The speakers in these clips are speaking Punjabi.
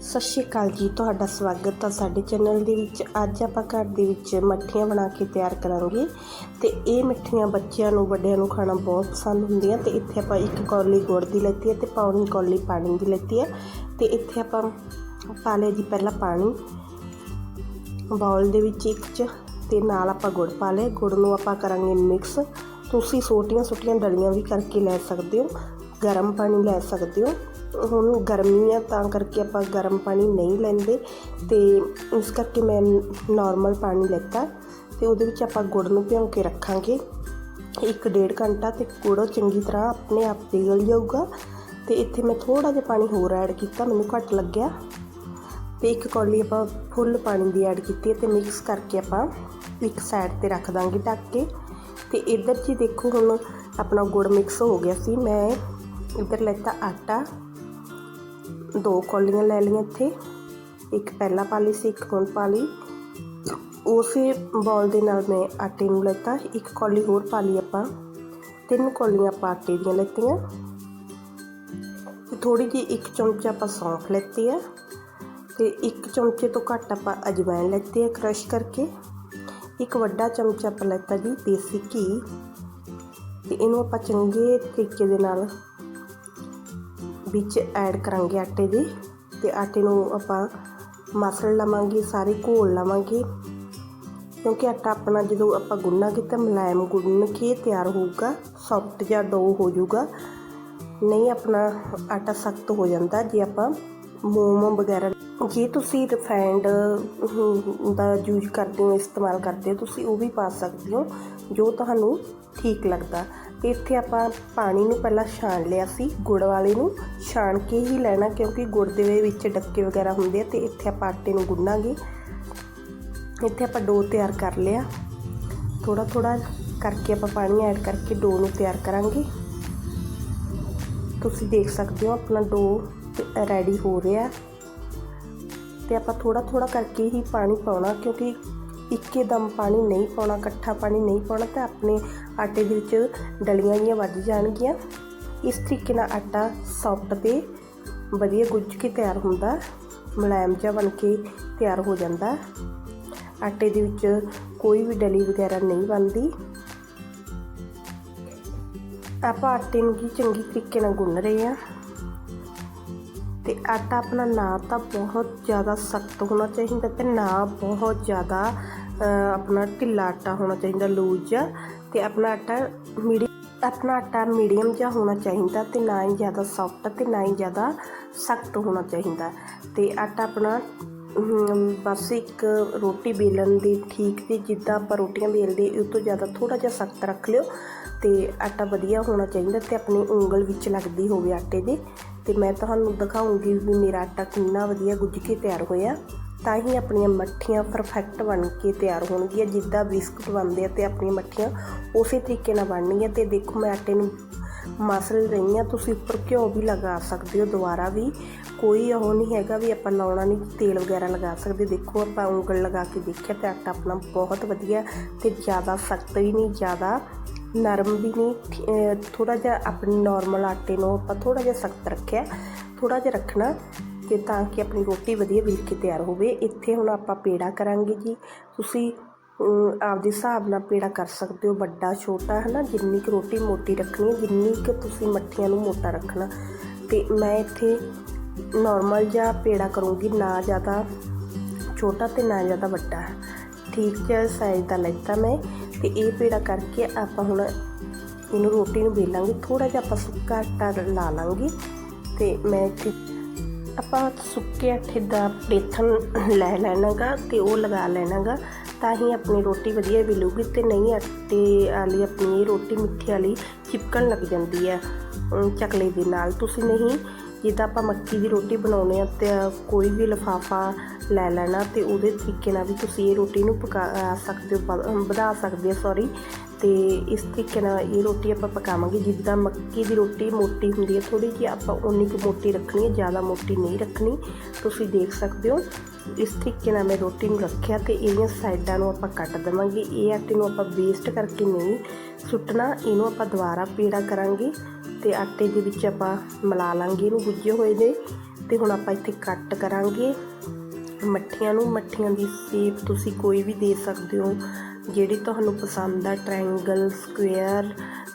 ਸਤਿ ਸ਼੍ਰੀ ਅਕਾਲ ਜੀ, ਤੁਹਾਡਾ ਸਵਾਗਤ ਹੈ ਸਾਡੇ ਚੈਨਲ ਦੇ ਵਿੱਚ। ਅੱਜ ਆਪਾਂ ਘਰ ਦੇ ਵਿੱਚ ਮੱਠੀਆਂ ਬਣਾ ਕੇ ਤਿਆਰ ਕਰਾਂਗੇ ਤੇ ਇਹ ਮੱਠੀਆਂ ਬੱਚਿਆਂ ਨੂੰ, ਵੱਡਿਆਂ ਨੂੰ ਖਾਣਾ ਬਹੁਤ ਪਸੰਦ ਹੁੰਦੀਆਂ ਤੇ ਇੱਥੇ ਆਪਾਂ ਇੱਕ ਕੌਲੀ ਗੁੜ ਦੀ ਲੈਤੀ ਹੈ ਤੇ ਪੌਣੀ ਕੌਲੀ ਪਾਣੀ ਦੀ ਲੈਤੀ ਹੈ ਤੇ ਇੱਥੇ ਆਪਾਂ ਪਾ ਲਿਆ ਜੀ ਪਹਿਲਾਂ ਪਾਣੀ। ਬਾਉਲ ਦੇ ਵਿੱਚ ਇੱਕ ਚ ਤੇ ਨਾਲ ਆਪਾਂ ਗੁੜ ਪਾ ਲਿਆ। ਗੁੜ ਨੂੰ ਆਪਾਂ ਕਰਾਂਗੇ ਮਿਕਸ। ਤੁਸੀਂ ਛੋਟੀਆਂ ਛੋਟੀਆਂ ਡਲੀਆਂ ਵੀ ਕਰਕੇ ਲੈ ਸਕਦੇ ਹੋ, ਗਰਮ ਪਾਣੀ ਲੈ ਸਕਦੇ ਹੋ। ਹੁਣ ਗਰਮੀ ਆ, ਤਾਂ ਕਰਕੇ ਆਪਾਂ ਗਰਮ ਪਾਣੀ ਨਹੀਂ ਲੈਂਦੇ। ਤੇ ਇਸ ਕਰਕੇ ਮੈਂ ਨਾਰਮਲ ਪਾਣੀ ਲੈਤਾ। ਤੇ ਉਹਦੇ ਵਿੱਚ ਆਪਾਂ ਗੁੜ ਨੂੰ ਭਿਉਂ ਕੇ ਰੱਖਾਂਗੇ। ਇੱਕ ਡੇਢ ਘੰਟਾ ਤੇ ਗੁੜ ਚੰਗੀ ਤਰ੍ਹਾਂ ਆਪਣੇ ਆਪ ਪਿਘਲ ਜਾਊਗਾ। ਤੇ ਇੱਥੇ ਮੈਂ ਥੋੜਾ ਜਿਹਾ ਪਾਣੀ ਹੋਰ ਐਡ ਕੀਤਾ, ਮੈਨੂੰ ਘੱਟ ਲੱਗਿਆ। ਤੇ ਇੱਕ ਕੌਲੀ ਆਪਾਂ ਫੁੱਲ ਪਾਣੀ ਦੀ ਐਡ ਕੀਤੀ ਹੈ ਤੇ ਮਿਕਸ ਕਰਕੇ ਆਪਾਂ ਇੱਕ ਸਾਈਡ ਤੇ ਰੱਖ ਦਾਂਗੇ ਢੱਕ ਕੇ। ਤੇ ਇੱਧਰ ਜੀ ਦੇਖੋ ਹੁਣ ਆਪਣਾ ਗੁੜ ਮਿਕਸ ਹੋ ਗਿਆ ਸੀ। ਮੈਂ ਇੱਧਰ ਲੈਤਾ ਆਟਾ। ਦੋ ਕੌਲੀਆਂ ਲੈ ਲਈਆਂ ਇੱਥੇ। ਇੱਕ ਪਹਿਲਾਂ ਪਾ ਲਈ ਸੀ, ਇੱਕ ਹੁਣ ਪਾ ਲਈ ਉਸੇ ਬੋਲ ਦੇ ਨਾਲ ਮੈਂ ਆਟੇ ਨੂੰ ਲੈਤਾ, ਇੱਕ ਕੌਲੀ ਹੋਰ ਪਾ ਲਈ ਆਪਾਂ। ਤਿੰਨ ਕੌਲੀਆਂ ਆਪਾਂ ਆਟੇ ਦੀਆਂ ਲੈਤੀਆਂ। ਤੇ ਥੋੜੀ ਜਿਹੀ ਇੱਕ ਚਮਚਾ ਆਪਾਂ ਸੌਂਫ ਲੈਤੀ ਆ। ਤੇ ਇੱਕ ਚਮਚੇ ਤੋਂ ਘੱਟ ਆਪਾਂ ਅਜਵਾਇਣ ਲੈਤੀ ਆ ਕ੍ਰਸ਼ ਕਰਕੇ। ਇੱਕ ਵੱਡਾ ਚਮਚਾ ਆਪਾਂ ਲੈਤਾ ਜੀ ਦੇਸੀ ਘੀ। ਤੇ ਇਹਨੂੰ ਆਪਾਂ ਚੰਗੇ ਤਰੀਕੇ ਦੇ ਨਾਲ ਵਿੱਚ ਐਡ ਕਰਾਂਗੇ ਆਟੇ ਦੇ ਤੇ ਆਟੇ ਨੂੰ ਆਪਾਂ ਮਸਲ ਲਵਾਂਗੇ, ਸਾਰੇ ਘੋਲ ਲਵਾਂਗੇ। ਕਿਉਂਕਿ ਆਟਾ ਆਪਣਾ ਜਦੋਂ ਆਪਾਂ ਗੁੰਨਾਂਗੇ ਤਾਂ ਮਲਾਇਮ ਗੁੰਨ ਕੇ ਤਿਆਰ ਹੋਊਗਾ ਸੌਫਟ ਜਿਹਾ ਡੋ ਹੋ ਜਾਊਗਾ। ਨਹੀਂ, ਆਪਣਾ ਆਟਾ ਸਖਤ ਹੋ ਜਾਂਦਾ ਜੇ ਆਪਾਂ ਮੋਮ ਵਗੈਰਾ ਜੇ ਤੁਸੀਂ ਰਿਫਾਈਂਡ ਦਾ ਯੂਜ਼ ਕਰਦੇ ਹੋ, ਇਸਤੇਮਾਲ ਕਰਦੇ ਹੋ, ਤੁਸੀਂ ਉਹ ਵੀ ਪਾ ਸਕਦੇ ਹੋ, ਜੋ ਤੁਹਾਨੂੰ ਠੀਕ ਲੱਗਦਾ। ਤੇ ਇੱਥੇ ਆਪਾਂ ਪਾਣੀ ਨੂੰ ਪਹਿਲਾਂ ਛਾਣ ਲਿਆ ਸੀ, ਗੁੜ ਵਾਲੇ ਨੂੰ। ਛਾਣ ਕੇ ਹੀ ਲੈਣਾ, ਕਿਉਂਕਿ ਗੁੜ ਦੇ ਵਿੱਚ ਡੱਕੇ ਵਗੈਰਾ ਹੁੰਦੇ ਆ ਤੇ ਇੱਥੇ ਆਪਾਂ ਆਟੇ ਨੂੰ ਗੁੰਨਾਂਗੇ। ਇੱਥੇ ਆਪਾਂ ਡੋ ਤਿਆਰ ਕਰ ਲਿਆ। ਥੋੜਾ ਥੋੜਾ ਕਰਕੇ ਆਪਾਂ ਪਾਣੀ ਐਡ ਕਰਕੇ ਡੋ ਨੂੰ ਤਿਆਰ ਕਰਾਂਗੇ। ਤੁਸੀਂ ਦੇਖ ਸਕਦੇ ਹੋ ਆਪਣਾ ਡੋ ਰੈਡੀ ਹੋ ਰਿਹਾ। ਤੇ ਆਪਾਂ ਥੋੜਾ ਥੋੜਾ ਕਰਕੇ ਹੀ ਪਾਣੀ ਪਾਉਣਾ, ਕਿਉਂਕਿ ਇੱਕੇ ਦਮ ਪਾਣੀ ਨਹੀਂ ਪਾਉਣਾ, ਇਕੱਠਾ ਪਾਣੀ ਨਹੀਂ ਪਾਉਣਾ ਤਾਂ ਆਪਣੇ ਆਟੇ ਦੇ ਵਿੱਚ ਡਲੀਆਂ ਜੀਆਂ ਵੱਜ ਜਾਣਗੀਆਂ। ਇਸ ਤਰੀਕੇ ਨਾਲ ਆਟਾ ਸੌਫਟ ਤੇ ਵਧੀਆ ਗੁੱਝ ਕੇ ਤਿਆਰ ਹੁੰਦਾ, ਮੁਲਾਇਮ ਜਿਹਾ ਬਣ ਕੇ ਤਿਆਰ ਹੋ ਜਾਂਦਾ। ਆਟੇ ਦੇ ਵਿੱਚ ਕੋਈ ਵੀ ਡਲੀ ਵਗੈਰਾ ਨਹੀਂ ਬਣਦੀ। ਆਪਾਂ ਆਟੇ ਨੂੰ ਕੀ ਚੰਗੀ ਤਰੀਕੇ ਨਾਲ ਗੁੰਨ ਰਹੇ ਆ ਤੇ ਆਟਾ ਆਪਣਾ ਨਾ ਤਾਂ ਬਹੁਤ ਜ਼ਿਆਦਾ ਸਖਤ ਹੋਣਾ ਚਾਹੀਦਾ ਤੇ ਨਾ ਬਹੁਤ ਜ਼ਿਆਦਾ ਆਪਣਾ ਢਿੱਲਾ ਆਟਾ ਹੋਣਾ ਚਾਹੀਦਾ ਲੂਜ਼ ਜਿਹਾ ਤੇ ਆਪਣਾ ਆਟਾ ਮੀਡੀ ਆਪਣਾ ਆਟਾ ਮੀਡੀਅਮ ਜਿਹਾ ਹੋਣਾ ਚਾਹੀਦਾ ਤੇ ਨਾ ਹੀ ਜ਼ਿਆਦਾ ਸੌਫਟ ਤੇ ਨਾ ਹੀ ਜ਼ਿਆਦਾ ਸਖਤ ਹੋਣਾ ਚਾਹੀਦਾ। ਤੇ ਆਟਾ ਆਪਣਾ ਬਸ ਇੱਕ ਰੋਟੀ ਬੇਲਣ ਦੀ ਠੀਕ ਦੀ ਜਿੱਦਾਂ ਆਪਾਂ ਰੋਟੀਆਂ ਬੇਲਦੇ ਉਸ ਤੋਂ ਜ਼ਿਆਦਾ ਥੋੜਾ ਜਿਹਾ ਸਖਤ ਰੱਖ ਲਿਓ ਤੇ ਆਟਾ ਵਧੀਆ ਹੋਣਾ ਚਾਹੀਦਾ ਤੇ ਆਪਣੀ ਉਂਗਲ ਵਿੱਚ ਲੱਗਦੀ ਹੋਵੇ ਆਟੇ ਦੇ। ਤੇ ਮੈਂ ਤੁਹਾਨੂੰ ਦਿਖਾਉਂਗੀ ਵੀ ਮੇਰਾ ਆਟਾ ਕਿੰਨਾ ਵਧੀਆ ਗੁੱਝ ਕੇ ਤਿਆਰ ਹੋਇਆ। ਤਾਂ ਹੀ ਆਪਣੀਆਂ ਮੱਠੀਆਂ ਪਰਫੈਕਟ ਬਣ ਕੇ ਤਿਆਰ ਹੋਣਗੀਆਂ, ਜਿੱਦਾਂ ਬਿਸਕੁਟ ਬਣਦੇ ਆ ਤੇ ਆਪਣੀਆਂ ਮੱਠੀਆਂ ਉਸੇ ਤਰੀਕੇ ਨਾਲ ਬਣਨਗੀਆਂ। ਤੇ ਦੇਖੋ, ਮੈਂ ਆਟੇ ਨੂੰ ਮਸਲ ਰਹੀ ਹਾਂ, ਤੁਸੀਂ ਉੱਪਰ ਘਿਓ ਵੀ ਲਗਾ ਸਕਦੇ ਹੋ ਦੁਬਾਰਾ ਵੀ। ਕੋਈ ਉਹ ਨਹੀਂ ਹੈਗਾ ਵੀ ਆਪਾਂ ਲਾਉਣਾ ਨਹੀਂ, ਤੇਲ ਵਗੈਰਾ ਲਗਾ ਸਕਦੇ। ਦੇਖੋ, ਆਪਾਂ ਉਂਗਲ ਲਗਾ ਕੇ ਦੇਖਿਆ ਤੇ ਆਟਾ ਆਪਣਾ ਬਹੁਤ ਵਧੀਆ ਤੇ ਜ਼ਿਆਦਾ ਸਖਤ ਵੀ ਨਹੀਂ, ਜ਼ਿਆਦਾ ਨਰਮ ਵੀ ਨਹੀਂ ਥੋੜਾ ਜਿਹਾ ਆਪਣੇ ਨਾਰਮਲ ਆਟੇ ਨੂੰ ਆਪਾਂ ਥੋੜਾ ਜਿਹਾ ਸਖਤ ਰੱਖਿਆ। ਥੋੜਾ ਜਿਹਾ ਰੱਖਣਾ ਤੇ ਤਾਂ ਕਿ ਆਪਣੀ ਰੋਟੀ ਵਧੀਆ ਬਿਲ ਕੇ ਤਿਆਰ ਹੋਵੇ। ਇੱਥੇ ਹੁਣ ਆਪਾਂ ਪੇੜਾ ਕਰਾਂਗੇ ਜੀ। ਤੁਸੀਂ ਆਪਦੇ ਹਿਸਾਬ ਨਾਲ ਪੇੜਾ ਕਰ ਸਕਦੇ ਹੋ। ਵੱਡਾ, ਛੋਟਾ ਹੈ ਨਾ ਜਿੰਨੀ ਕੁ ਰੋਟੀ ਮੋਟੀ ਰੱਖਣੀ ਹੈ, ਜਿੰਨੀ ਕੁ ਤੁਸੀਂ ਮੱਠੀਆਂ ਨੂੰ ਮੋਟਾ ਰੱਖਣਾ। ਤੇ ਮੈਂ ਇੱਥੇ ਨਾਰਮਲ ਜਿਹਾ ਪੇੜਾ ਕਰੂੰਗੀ, ਨਾ ਜ਼ਿਆਦਾ ਛੋਟਾ ਤੇ ਨਾ ਜ਼ਿਆਦਾ ਵੱਡਾ। ਠੀਕ ਜਿਹਾ ਸਾਈਜ਼ ਦਾ ਲੈਤਾ ਮੈਂ। ਤੇ ਇਹ ਪੇੜਾ ਕਰਕੇ ਆਪਾਂ ਹੁਣ ਇਹਨੂੰ ਰੋਟੀ ਨੂੰ ਵੇਲਾਂਗੇ। ਥੋੜਾ ਜਿਹਾ ਆਪਾਂ ਸੁੱਕਾ ਆਟਾ ਲਾ ਲਾਂਗੇ ਤੇ ਮੈਂ ਇੱਥੇ ਆਪਾਂ ਸੁੱਕੇ ਆਟੇ ਦਾ ਪਲੇਥਨ ਲੈ ਲੈਣਾਗਾ ਤੇ ਉਹ ਲਗਾ ਲੈਣਾਗਾ ਤਾਂ ਹੀ ਆਪਣੀ ਰੋਟੀ ਵਧੀਆ ਮਿਲੂਗੀ ਤੇ ਨਹੀਂ ਆਟੇ ਵਾਲੀ ਆਪਣੀ ਰੋਟੀ ਮਿੱਠੀ ਵਾਲੀ ਚਿਪਕਣ ਲੱਗ ਜਾਂਦੀ ਹੈ ਚਕਲੇ ਦੇ ਨਾਲ। ਤੁਸੀਂ ਨਹੀਂ, ਜਿੱਦਾਂ ਆਪਾਂ ਮੱਕੀ ਦੀ ਰੋਟੀ ਬਣਾਉਂਦੇ ਆ ਤੇ ਕੋਈ ਵੀ ਲਫਾਫਾ ਲੈ ਲੈਣਾ ਤੇ ਉਹਦੇ ਤਰੀਕੇ ਨਾਲ ਵੀ ਤੁਸੀਂ ਇਹ ਰੋਟੀ ਨੂੰ ਪਕਾ ਸਕਦੇ ਹੋ ਵਧਾ ਸਕਦੇ ਹੋ ਸੌਰੀ ਤੇ ਇਸ ਤਰੀਕੇ ਨਾਲ ਇਹ ਰੋਟੀ ਆਪਾਂ ਪਕਾਵਾਂਗੇ। ਜਿੱਦਾਂ ਮੱਕੀ ਦੀ ਰੋਟੀ ਮੋਟੀ ਹੁੰਦੀ ਹੈ ਥੋੜੀ ਜਿਹੀ ਆਪਾਂ ਉਨੀ ਕੁ ਮੋਟੀ ਰੱਖਣੀ ਹੈ, ਜ਼ਿਆਦਾ ਮੋਟੀ ਨਹੀਂ ਰੱਖਣੀ। ਤੁਸੀਂ ਦੇਖ ਸਕਦੇ ਹੋ, ਇਸ ਤਰੀਕੇ ਨਾਲ ਮੈਂ ਰੋਟੀ ਨੂੰ ਰੱਖਿਆ ਤੇ ਇਹਦੀਆਂ ਸਾਈਡਾਂ ਨੂੰ ਆਪਾਂ ਕੱਟ ਦੇਵਾਂਗੇ। ਇਹ ਆਟੇ ਨੂੰ ਆਪਾਂ ਵੇਸਟ ਕਰਕੇ ਨਹੀਂ ਸੁੱਟਣਾ, ਇਹਨੂੰ ਆਪਾਂ ਦੁਬਾਰਾ ਪੀੜਾ ਕਰਾਂਗੇ ਤੇ ਆਟੇ ਦੇ ਵਿੱਚ ਆਪਾਂ ਮਿਲਾ ਲਾਂਗੇ ਇਹਨੂੰ ਗੁੱਜੇ ਹੋਏ ਦੇ ਤੇ ਹੁਣ ਆਪਾਂ ਇੱਥੇ ਕੱਟ ਕਰਾਂਗੇ। ਮੱਠੀਆਂ ਨੂੰ, ਮੱਠੀਆਂ ਦੀ ਸ਼ੇਪ ਤੁਸੀਂ ਕੋਈ ਵੀ ਦੇ ਸਕਦੇ ਹੋ, ਜਿਹੜੀ ਤੁਹਾਨੂੰ ਪਸੰਦ ਆ ਟ੍ਰਾਇੰਗਲ ਸਕੁਅਰ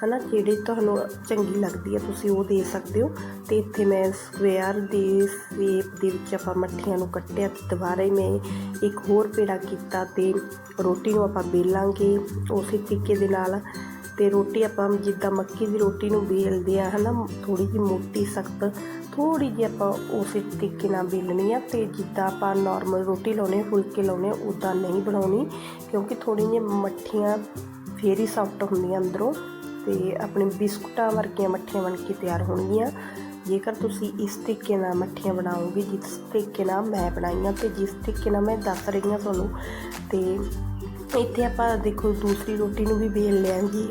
ਹਨਾ, ਜਿਹੜੀ ਤੁਹਾਨੂੰ ਚੰਗੀ ਲੱਗਦੀ ਆ, ਤੁਸੀਂ ਉਹ ਦੇ ਸਕਦੇ ਹੋ। ਤੇ ਇੱਥੇ ਮੈਂ ਸਕੁਅਰ ਦੀ ਸ਼ੇਪ ਦੇ ਵਿੱਚ ਆਪਾਂ ਮੱਠੀਆਂ ਨੂੰ ਕੱਟਿਆ ਤੇ ਦੁਬਾਰਾ ਮੈਂ ਇੱਕ ਹੋਰ ਪੇੜਾ ਕੀਤਾ ਤੇ ਰੋਟੀ ਨੂੰ ਆਪਾਂ ਬੇਲਾਂਗੇ ਉਸੇ ਤਰੀਕੇ ਦੇ ਨਾਲ। ਤੇ ਰੋਟੀ ਆਪਾਂ ਜਿੱਦਾਂ ਮੱਕੀ ਦੀ ਰੋਟੀ ਨੂੰ ਬੇਲਦੇ ਆ, ਹਨਾ ਥੋੜੀ ਜਿਹੀ ਮੋਟੀ, ਸਖਤ ਥੋੜੀ ਜਿਹੀ ਆਪਾਂ ਉਸੇ ਤਰੀਕੇ ਨਾਲ ਬੇਲਣੀ ਆ ਤੇ ਜਿੱਦਾਂ ਆਪਾਂ ਨਾਰਮਲ ਰੋਟੀ ਲਾਉਨੇ ਫੁਲਕੇ ਲਾਉਨੇ ਉਦਾਂ ਨਹੀਂ ਬਣਾਉਣੀ ਕਿਉਂਕਿ ਥੋੜੀ ਜਿਹੀ ਮੱਠੀਆਂ ਫੇਰ ਹੀ ਸੌਫਟ ਹੁੰਦੀਆਂ ਅੰਦਰੋਂ ਤੇ ਆਪਣੇ ਬਿਸਕੁਟਾਂ ਵਰਗੀਆਂ ਮੱਠੀਆਂ ਬਣ ਕੇ ਤਿਆਰ ਹੋਣਗੀਆਂ। ਜੇਕਰ ਤੁਸੀਂ ਇਸ ਤਰੀਕੇ ਨਾਲ ਮੱਠੀਆਂ ਬਣਾਓਗੇ, ਜਿਸ ਤਰੀਕੇ ਨਾਲ ਮੈਂ ਬਣਾਈਆਂ ਤੇ ਜਿਸ ਤਰੀਕੇ ਨਾਲ ਮੈਂ ਦੱਸ ਰਹੀ ਹਾਂ ਤੁਹਾਨੂੰ ਤੇ ਇੱਥੇ ਆਪਾਂ ਦੇਖੋ ਦੂਸਰੀ ਰੋਟੀ ਨੂੰ ਵੀ ਵੇਲ ਲਿਆ ਜੀ।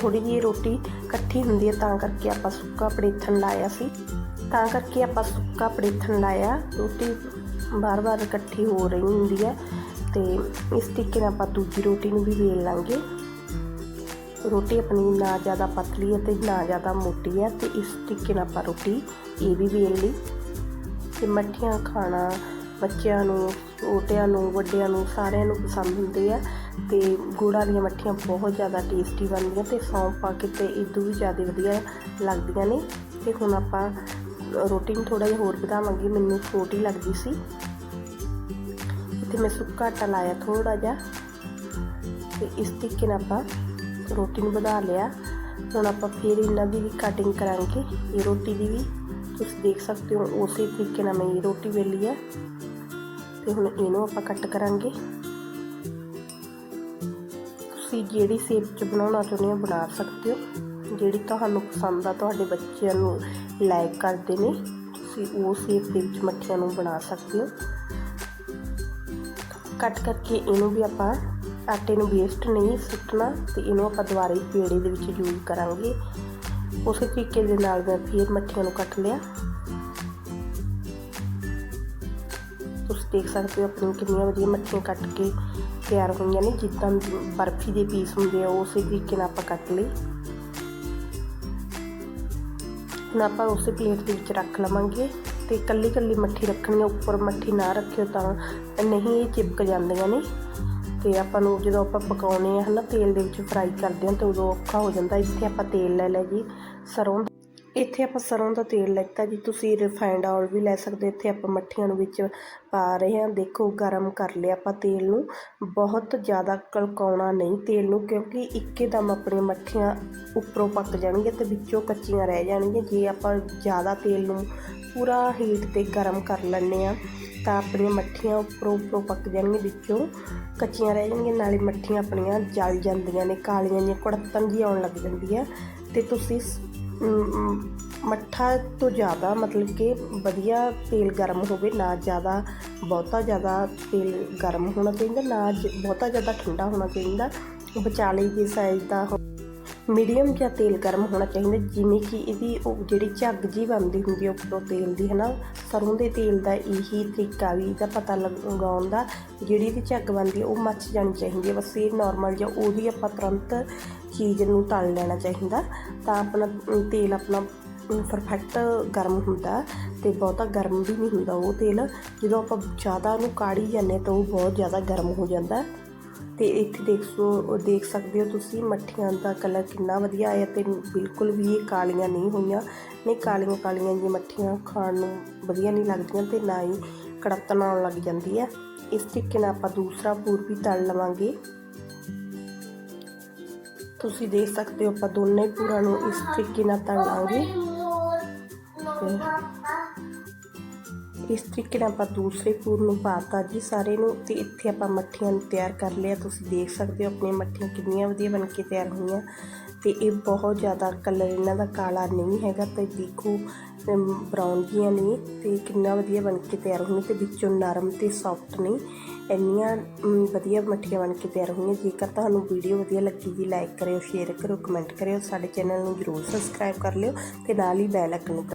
ਥੋੜੀ ਜਿਹੀ ਰੋਟੀ ਇਕੱਠੀ ਹੁੰਦੀ ਹੈ ਤਾਂ ਕਰਕੇ ਆਪਾਂ ਸੁੱਕਾ ਪੜੇਥਣ ਲਾਇਆ ਸੀ। ਤਾਂ ਕਰਕੇ ਆਪਾਂ ਸੁੱਕਾ ਪੜੇਥਣ ਲਾਇਆ। ਰੋਟੀ ਬਾਰ-ਬਾਰ ਇਕੱਠੀ ਹੋ ਰਹੀ ਹੁੰਦੀ ਹੈ ਤੇ ਇਸ ਤਰੀਕੇ ਨਾਲ ਆਪਾਂ ਦੂਜੀ ਰੋਟੀ ਨੂੰ ਵੀ ਵੇਲ ਲਾਂਗੇ। ਰੋਟੀ ਆਪਣੀ ਨਾ ਜ਼ਿਆਦਾ ਪਤਲੀ ਹੈ ਤੇ ਨਾ ਜ਼ਿਆਦਾ ਮੋਟੀ ਹੈ ਤੇ ਇਸ ਤਰੀਕੇ ਨਾਲ ਆਪਾਂ ਰੋਟੀ ਇਹ ਵੀ ਵੇਲ ਲਈ। ਤੇ ਮੱਠੀਆਂ ਖਾਣਾ ਬੱਚਿਆਂ ਨੂੰ, ਛੋਟਿਆਂ ਨੂੰ, ਵੱਡਿਆਂ ਨੂੰ ਸਾਰਿਆਂ ਨੂੰ ਪਸੰਦ ਹੁੰਦੇ ਆ ਤੇ ਗੁੜ ਵਾਲੀਆਂ ਮੱਠੀਆਂ ਬਹੁਤ ਜ਼ਿਆਦਾ ਟੇਸਟੀ ਬਣਦੀਆਂ ਤੇ ਸੌਂਫ ਪਾ ਕੇ ਤੇ ਇਦੋਂ ਵੀ ਜ਼ਿਆਦਾ ਵਧੀਆ ਲੱਗਦੀਆਂ ਨੇ। ਤੇ ਹੁਣ ਆਪਾਂ ਰੋਟੀ ਨੂੰ ਥੋੜਾ ਜਿਹਾ ਹੋਰ ਵਧਾਵਾਂਗੀ, ਮੈਨੂੰ ਛੋਟੀ ਲੱਗਦੀ ਸੀ। ਇੱਥੇ ਮੈਂ ਸੁੱਕਾ ਆਟਾ ਲਾਇਆ ਥੋੜਾ ਜਿਹਾ ਤੇ ਇਸ ਤਰੀਕੇ ਨਾਲ ਆਪਾਂ ਰੋਟੀ ਨੂੰ ਵਧਾ ਲਿਆ। ਹੁਣ ਆਪਾਂ ਫਿਰ ਇਹਨਾਂ ਦੀ ਵੀ ਕਟਿੰਗ ਕਰਾਂਗੇ। ਇਹ ਰੋਟੀ ਦੀ ਵੀ ਤੁਸੀਂ ਦੇਖ ਸਕਦੇ ਹੋ, ਉਸੇ ਤਰੀਕੇ ਨਾਲ ਮੈਂ ਇਹ ਰੋਟੀ ਵੇਲੀ ਹੈ। ਤੇ ਹੁਣ ਇਹਨੂੰ ਆਪਾਂ ਕੱਟ ਕਰਾਂਗੇ। ਤੁਸੀਂ ਜਿਹੜੀ ਸ਼ੇਪ 'ਚ ਬਣਾਉਣਾ ਚਾਹੁੰਦੇ ਹੋ ਬਣਾ ਸਕਦੇ ਹੋ। ਜਿਹੜੀ ਤੁਹਾਨੂੰ ਪਸੰਦ ਆ, ਤੁਹਾਡੇ ਬੱਚਿਆਂ ਨੂੰ ਲਾਈਕ ਕਰਦੇ ਨੇ, ਤੁਸੀਂ ਉਹ ਸ਼ੇਪ ਦੇ ਵਿੱਚ ਮੱਠੀਆਂ ਨੂੰ ਬਣਾ ਸਕਦੇ ਹੋ। ਕੱਟ ਕਰਕੇ ਇਹਨੂੰ ਵੀ ਆਪਾਂ ਆਟੇ ਨੂੰ ਵੇਸਟ ਨਹੀਂ ਸੁੱਟਣਾ ਤੇ ਇਹਨੂੰ ਆਪਾਂ ਦੁਬਾਰਾ ਹੀ ਪੇੜੇ ਦੇ ਵਿੱਚ ਯੂਜ਼ ਕਰਾਂਗੇ। ਉਸੇ ਤਰੀਕੇ ਦੇ ਨਾਲ ਮੈਂ ਫਿਰ ਮੱਠੀਆਂ ਨੂੰ ਕੱਟ ਲਿਆ। ਤੁਸੀਂ ਦੇਖ ਸਕਦੇ ਹੋ ਆਪਣੀ ਕਿੰਨੀਆਂ ਵਧੀਆ ਮੱਠੀਆਂ ਕੱਟ ਕੇ ਤਿਆਰ ਹੋਈਆਂ ਨੇ, ਜਿੱਦਾਂ ਬਰਫੀ ਦੇ ਪੀਸ ਹੁੰਦੇ ਆ, ਉਸੇ ਤਰੀਕੇ ਨਾਲ ਆਪਾਂ ਕੱਟ ਲਈ ਹੁਣ ਆਪਾਂ ਉਸੇ ਪਲੇਟ ਦੇ ਵਿੱਚ ਰੱਖ ਲਵਾਂਗੇ ਤੇ ਕੱਲੀ ਕੱਲੀ ਮੱਠੀ ਰੱਖਣੀ ਹੈ ਉੱਪਰ ਮੱਠੀ ਨਾ ਰੱਖਿਓ ਤਾਂ ਨਹੀਂ ਇਹ ਚਿਪਕ ਜਾਂਦੀਆਂ ਨੇ। ਤੇ ਆਪਾਂ ਨੂੰ ਜਦੋਂ ਆਪਾਂ ਪਕਾਉਣੇ ਆ ਹਨਾ, ਤੇਲ ਦੇ ਵਿੱਚ ਫਰਾਈ ਕਰਦੇ ਹਾਂ ਤਾਂ ਉਦੋਂ ਔਖਾ ਹੋ ਜਾਂਦਾ। ਇੱਥੇ ਆਪਾਂ ਤੇਲ ਲੈ ਲਿਆ ਜੀ, ਸਰੋਂ ਇੱਥੇ ਆਪਾਂ ਸਰੋਂ ਦਾ ਤੇਲ ਲੈਤਾ ਜੀ, ਤੁਸੀਂ ਰਿਫਾਈਨਡ ਆਇਲ ਵੀ ਲੈ ਸਕਦੇ ਹੋ। ਇੱਥੇ ਆਪਾਂ ਮੱਠੀਆਂ ਨੂੰ ਵਿੱਚ ਪਾ ਰਹੇ ਹਾਂ। ਦੇਖੋ, ਗਰਮ ਕਰ ਲਿਆ ਆਪਾਂ ਤੇਲ ਨੂੰ। ਬਹੁਤ ਜ਼ਿਆਦਾ ਕਲਕਾਉਣਾ ਨਹੀਂ ਤੇਲ ਨੂੰ, ਕਿਉਂਕਿ ਇੱਕੇ ਦਮ ਆਪਣੀਆਂ ਮੱਠੀਆਂ ਉੱਪਰੋਂ ਪੱਕ ਜਾਣਗੀਆਂ ਤੇ ਵਿੱਚੋਂ ਕੱਚੀਆਂ ਰਹਿ ਜਾਣਗੀਆਂ। ਜੇ ਆਪਾਂ ਜ਼ਿਆਦਾ ਤੇਲ ਨੂੰ ਪੂਰਾ ਹੀਟ ਤੇ ਗਰਮ ਕਰ ਲੈਂਦੇ ਆ ਤਾਂ ਆਪਣੀਆਂ ਮੱਠੀਆਂ ਉੱਪਰੋਂ ਉੱਪਰੋਂ ਪੱਕ ਜਾਣਗੀਆਂ ਵਿੱਚੋਂ ਕੱਚੀਆਂ ਰਹਿ ਜਾਣਗੀਆਂ ਨਾਲੇ ਮੱਠੀਆਂ ਆਪਣੀਆਂ ਜਲ ਜਾਂਦੀਆਂ ਨੇ ਕਾਲੀਆਂ ਜਿਹੀਆਂ ਕੁੜਤਣ ਜਿਹੀ ਆਉਣ ਲੱਗ ਜਾਂਦੀ ਆ ਤੇ ਤੁਸੀਂ ਅਮ, ਮੱਠਾ ਤੋਂ ਜ਼ਿਆਦਾ ਮਤਲਬ ਕਿ ਵਧੀਆ ਤੇਲ ਗਰਮ ਹੋਵੇ ਨਾ ਜ਼ਿਆਦਾ ਬਹੁਤਾ ਜ਼ਿਆਦਾ ਤੇਲ ਗਰਮ ਹੋਣਾ ਚਾਹੀਦਾ ਨਾ ਜ- ਬਹੁਤਾ ਜ਼ਿਆਦਾ ਠੰਡਾ ਹੋਣਾ ਚਾਹੀਦਾ ਵਿਚਾਲੇ ਜੇ ਸਾਈਜ਼ ਦਾ ਮੀਡੀਅਮ ਜਿਹਾ ਤੇਲ ਗਰਮ ਹੋਣਾ ਚਾਹੀਦਾ ਜਿਵੇਂ ਕਿ ਇਹਦੀ ਉਹ ਜਿਹੜੀ ਝੱਗ ਜੀ ਬਣਦੀ ਹੁੰਦੀ ਹੈ, ਉੱਪਰੋਂ ਤੇਲ ਦੀ, ਹਨਾ? ਸਰੋਂ ਦੇ ਤੇਲ ਦਾ ਇਹੀ ਤਰੀਕਾ ਵੀ ਇਹਦਾ ਪਤਾ ਲਗਾਉਣ ਦਾ। ਜਿਹੜੀ ਇਹਦੀ ਝੱਗ ਬਣਦੀ ਹੈ, ਉਹ ਮੱਚ ਜਾਣੀ ਚਾਹੀਦੀ ਹੈ। ਬਸ ਇਹ ਨਾਰਮਲ ਜਿਹਾ ਉਹਦੀ ਆਪਾਂ ਤੁਰੰਤ ਚੀਜ਼ ਨੂੰ ਤਲ ਲੈਣਾ ਚਾਹੀਦਾ। ਤਾਂ ਆਪਣਾ ਤੇਲ ਆਪਣਾ ਪਰਫੈਕਟ ਗਰਮ ਹੁੰਦਾ ਤੇ ਬਹੁਤਾ ਗਰਮ ਵੀ ਨਹੀਂ ਹੁੰਦਾ ਉਹ ਤੇਲ। ਜਦੋਂ ਆਪਾਂ ਜ਼ਿਆਦਾ ਉਹਨੂੰ ਕਾੜੀ ਜਾਂਦੇ ਹਾਂ ਤਾਂ ਉਹ ਬਹੁਤ ਜ਼ਿਆਦਾ ਗਰਮ ਹੋ ਜਾਂਦਾ ਤੇ ਇੱਥੇ ਦੇਖ ਸੋ ਦੇਖ ਸਕਦੇ ਹੋ ਤੁਸੀਂ, ਮੱਠੀਆਂ ਦਾ ਕਲਰ ਕਿੰਨਾ ਵਧੀਆ ਆਇਆ ਤੇ ਬਿਲਕੁਲ ਵੀ ਇਹ ਕਾਲੀਆਂ ਨਹੀਂ ਹੋਈਆਂ। ਨਹੀਂ, ਕਾਲੀਆਂ ਕਾਲੀਆਂ ਜੀ ਮੱਠੀਆਂ ਖਾਣ ਨੂੰ ਵਧੀਆ ਨਹੀਂ ਲੱਗਦੀਆਂ ਤੇ ਨਾ ਹੀ ਕੜੱਤਣ ਆਉਣ ਲੱਗ ਜਾਂਦੀ ਹੈ। ਇਸ ਤਰੀਕੇ ਨਾਲ ਆਪਾਂ ਦੂਸਰਾ ਪੂਰ ਵੀ ਤਲ ਲਵਾਂਗੇ। ਤੁਸੀਂ ਦੇਖ ਸਕਦੇ ਹੋ ਆਪਾਂ ਦੋਨੇ ਪੂਰਾਂ ਨੂੰ ਇਸ ਤਰੀਕੇ ਨਾਲ ਤਲ ਲਾਂਗੇ। ਇਸ ਤਰੀਕੇ ਨਾਲ ਆਪਾਂ ਦੂਸਰੇ ਪੂਰ ਨੂੰ ਪਾਤਾ ਜੀ, ਸਾਰੇ ਨੂੰ ਤੇ ਇੱਥੇ ਆਪਾਂ ਮੱਠੀਆਂ ਨੂੰ ਤਿਆਰ ਕਰ ਲਿਆ। ਤੁਸੀਂ ਦੇਖ ਸਕਦੇ ਹੋ ਆਪਣੀਆਂ ਮੱਠੀਆਂ ਕਿੰਨੀਆਂ ਵਧੀਆ ਬਣ ਕੇ ਤਿਆਰ ਹੋਈਆਂ। ਤੇ ਇਹ ਬਹੁਤ ਜ਼ਿਆਦਾ ਕਲਰ ਇਹਨਾਂ ਦਾ ਕਾਲਾ ਨਹੀਂ ਹੈਗਾ ਤੇ ਦੇਖੋ ਬਰਾਊਨ ਜੀਆਂ ਨੇ, ਤੇ ਕਿੰਨਾ ਵਧੀਆ ਬਣ ਕੇ ਤਿਆਰ ਹੋਈਆਂ ਤੇ ਵਿੱਚੋਂ ਨਰਮ ਤੇ ਸੌਫਟ ਨੇ। ਇੰਨੀਆਂ ਵਧੀਆ ਮੱਠੀਆਂ ਬਣ ਕੇ ਤਿਆਰ ਹੋਈਆਂ। ਜੇਕਰ ਤੁਹਾਨੂੰ ਵੀਡੀਓ ਵਧੀਆ ਲੱਗੀ ਜੀ ਲਾਈਕ ਕਰਿਓ ਸ਼ੇਅਰ ਕਰਿਓ ਕਮੈਂਟ ਕਰਿਓ, ਸਾਡੇ ਚੈਨਲ ਨੂੰ ਜਰੂਰ ਸਬਸਕ੍ਰਾਈਬ ਕਰ ਲਿਓ ਤੇ ਨਾਲ ਹੀ ਬੈਲ ਆਈਕਨ ਨੂੰ